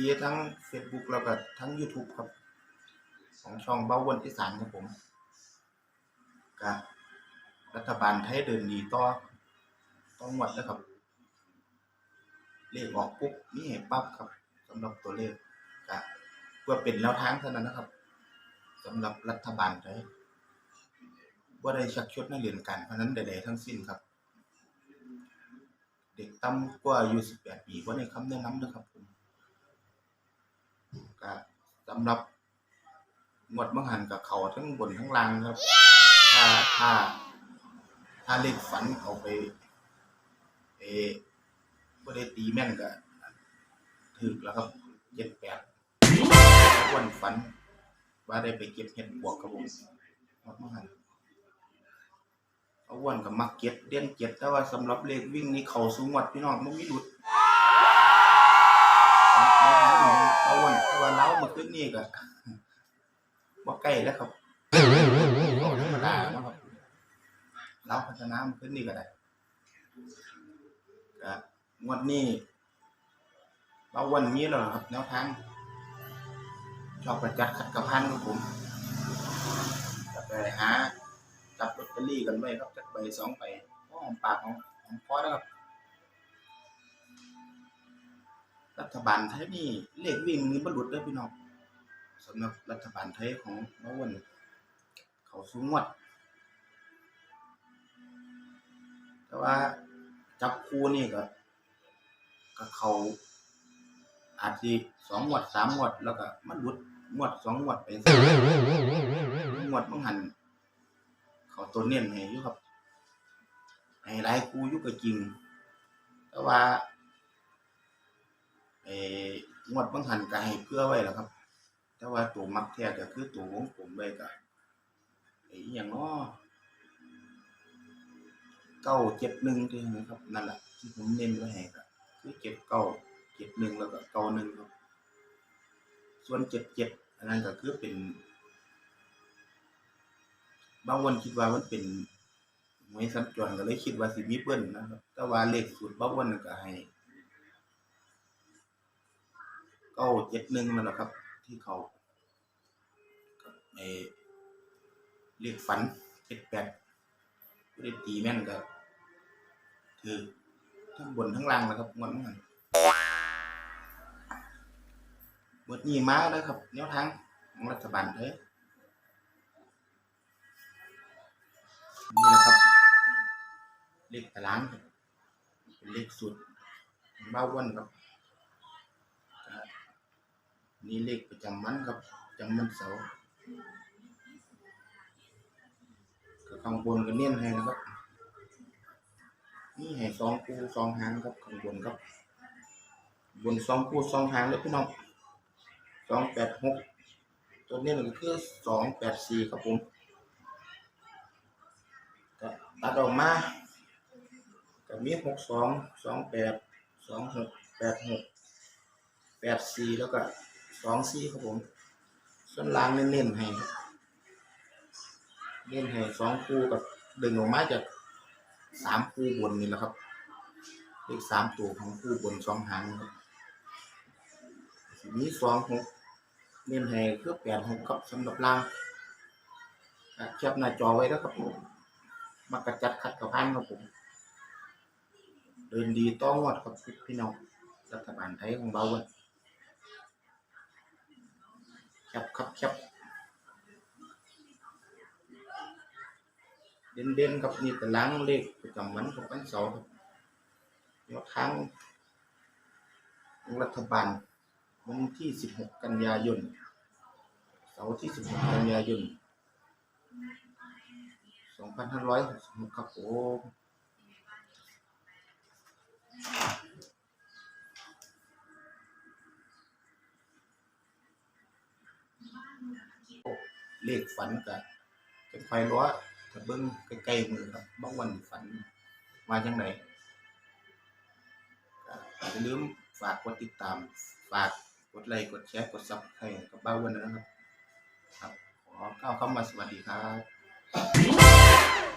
ีทั้ง Facebook แล้วก็ทั้ง YouTube ครับ ของช่องเบ้าวนอีสานครับผมก็รัฐบาลไทยเดินดีต่อต้องหมดแล้วครับ เลขออกปุ๊บนี่เห็นปั๊บครับสำหรับตัวเลขก็เพื่อเป็นแนวทางเท่านั้นนะครับสำหรับรัฐบาลไทยว่าได้ชักชวนนักเรียนการพนันใดๆทั้งสิ้นครับ เด็กต่ำกว่าอายุ18ปีว่าในคำแนะนำนะครับผ ก็สำหรับงวดมังหันกับเขาทั้งบนทั้งล่างครับ ถ้าถ้าถ้าเลขฝันเอาไปเออบ่ได้ตีแม่นก็ถึกแล้วครับเจ็ดแปดวันฝัน ว่าได้ไปเก็บเห็ดบวกครับผมงวดมังหันเอาวันกับมักเก็ตเด่นเจ็ดแต่ว่าสำหรับเลขวิ่งนี่เขาสูงวัดพี่น้องมันมีหลุด แต่ว่าเล้ามื่อคืนนี้ก็บ่ใกล้แล้วครับธรรมดาแล้วครับเล้าพัฒนาเมื่อคืนนี้ก็ได้ก็งวดนี้เราวันนี้แล้วครับ แนวทางชอบประจัดขัดกระพันครับผมจะไปหาจับลอตเตอรี่กันไว้ครับจักใบสองใบหอมปากของของพอนะครับ รัฐบาลไทยนี่เลขวิ่งนี่บรรลุได้อพี่น้องสำหรับรัฐบาลไทยของมาวันเขาสูงงวด แต่ว่าจับคู่นี่ก็ก็เขาอาจจะสองงวดสามงวดแล้วก็มันหลุดงวดสองงวดไปงวดมันหัน เขาตัวเน้นให้ยู่ครับให้หลายครูอยู่ก็จริง แต่ว่า เอองวดบางหันก็ให้เพื่อไว้แล้วครับ แต่ว่าตัวมักแท้ก็คือตัววงกลมไว้ก็ไอ้อย่างน้อเก้าเจ็ดหนึ่งที่นะครับนั่นแหละที่ผมเน้นไว้ให้ก็คือเจ็ดเก้าเจ็ดหนึ่งแล้วก็เก้าหนึ่งครับ ส่วนเจ็ดเจ็ดอันนั้นก็คือเป็น บางวันคิดว่ามันเป็นหวยสัญจรก็เลยคิดว่าสิมีเปิ้นนะครับ แต่ว่าเลขสูตรบางวันก็ให้ เก้าเจ็ดหนึ่งนั่นแหละครับ ที่เขากับไอ้เลขฝันเจ็ดแปดก็ได้ตีแม่นก็ถือทั้งบนทั้งล่างนะครับงวดนั้นหมดนี้มาแล้วครับแนวทางของรัฐบาลไทยนี่แหละครับ เลขตารางเป็นเลขสุดบ้าวันครับ นี่เลขประจำวันครับจำวันเสาร์ก็ข้างบนก็เน้นให้นะครับ นี่ให้สองคู่สองหางครับข้างบนครับ บนสองคู่สองหางเลยพี่น้องสองแปดหกตัวนี้ก็คือสองแปดสี่ครับผมก็ตัดออกมาก็มีหกสองสองแปดสองหกแปดหกแปดสี่แล้วก็ สองสี่ครับผม ส่วนล่างเน้นๆให้เน้นให้สองคู่กับดึงออกมาจากสามคู่บนนี่แหละครับเลขสามตัวของคู่บนสองหางครับมีสองหกเน้นให้คือแปดหกครับสำหรับล่างแคปหน้าจอไว้แล้วครับผมมากระจัดขัดกับพันครับผม เดินดีต้องวดครับพี่น้องรัฐบาลไทยของเราเว้ยแค บครับแคบเด่นเด่นครับนี่ตารางเลขประจำวันของวันเสาร์ครับแนวทางของรัฐบาลวันที่ 16 กันยายน เสาร์ที่ 16 กันยายนสองพันห้าร้อยหกสิบหกครับผม เลขฝันกับจะไฟร้อถ้าเบิ้งใกล้ๆมือครับบางวันฝันมาจังไหนอย่าลืมฝากกดติดตาม ฝากกดไลค์กดแชร์กดซับให้กับบ้าวันนะครับ ครับ ขอก้าวเข้ามาสวัสดีครับ